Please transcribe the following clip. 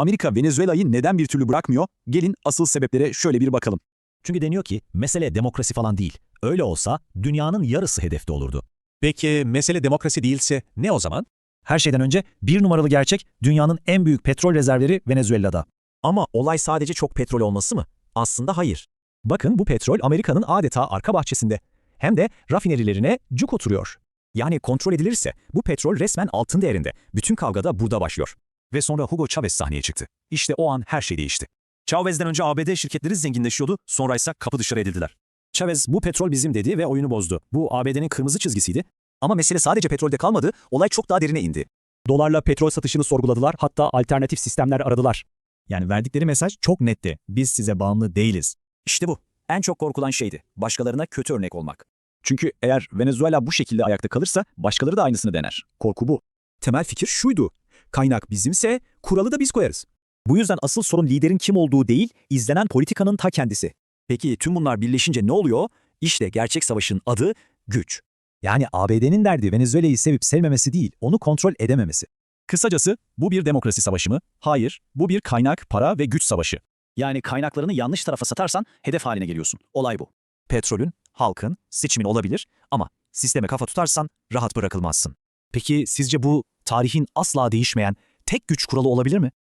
Amerika Venezuela'yı neden bir türlü bırakmıyor? Gelin asıl sebeplere şöyle bir bakalım. Çünkü deniyor ki mesele demokrasi falan değil. Öyle olsa dünyanın yarısı hedefte olurdu. Peki mesele demokrasi değilse ne o zaman? Her şeyden önce bir numaralı gerçek dünyanın en büyük petrol rezervleri Venezuela'da. Ama olay sadece çok petrol olması mı? Aslında hayır. Bakın bu petrol Amerika'nın adeta arka bahçesinde. Hem de rafinerilerine cuk oturuyor. Yani kontrol edilirse bu petrol resmen altın değerinde. Bütün kavga da burada başlıyor. Ve sonra Hugo Chavez sahneye çıktı. İşte o an her şey değişti. Chavez'den önce ABD şirketleri zenginleşiyordu, sonra ise kapı dışarı edildiler. Chavez bu petrol bizim dedi ve oyunu bozdu. Bu ABD'nin kırmızı çizgisiydi. Ama mesele sadece petrolde kalmadı, olay çok daha derine indi. Dolarla petrol satışını sorguladılar hatta alternatif sistemler aradılar. Yani verdikleri mesaj çok netti. Biz size bağımlı değiliz. İşte bu. En çok korkulan şeydi. Başkalarına kötü örnek olmak. Çünkü eğer Venezuela bu şekilde ayakta kalırsa başkaları da aynısını dener. Korku bu. Temel fikir şuydu. Kaynak bizimse kuralı da biz koyarız. Bu yüzden asıl sorun liderin kim olduğu değil, izlenen politikanın ta kendisi. Peki tüm bunlar birleşince ne oluyor? İşte gerçek savaşın adı güç. Yani ABD'nin derdi Venezuela'yı sevip sevmemesi değil, onu kontrol edememesi. Kısacası bu bir demokrasi savaşı mı? Hayır, bu bir kaynak, para ve güç savaşı. Yani kaynaklarını yanlış tarafa satarsan hedef haline geliyorsun. Olay bu. Petrolün, halkın, seçimin olabilir ama sisteme kafa tutarsan rahat bırakılmazsın. Peki sizce bu tarihin asla değişmeyen tek güç kuralı olabilir mi?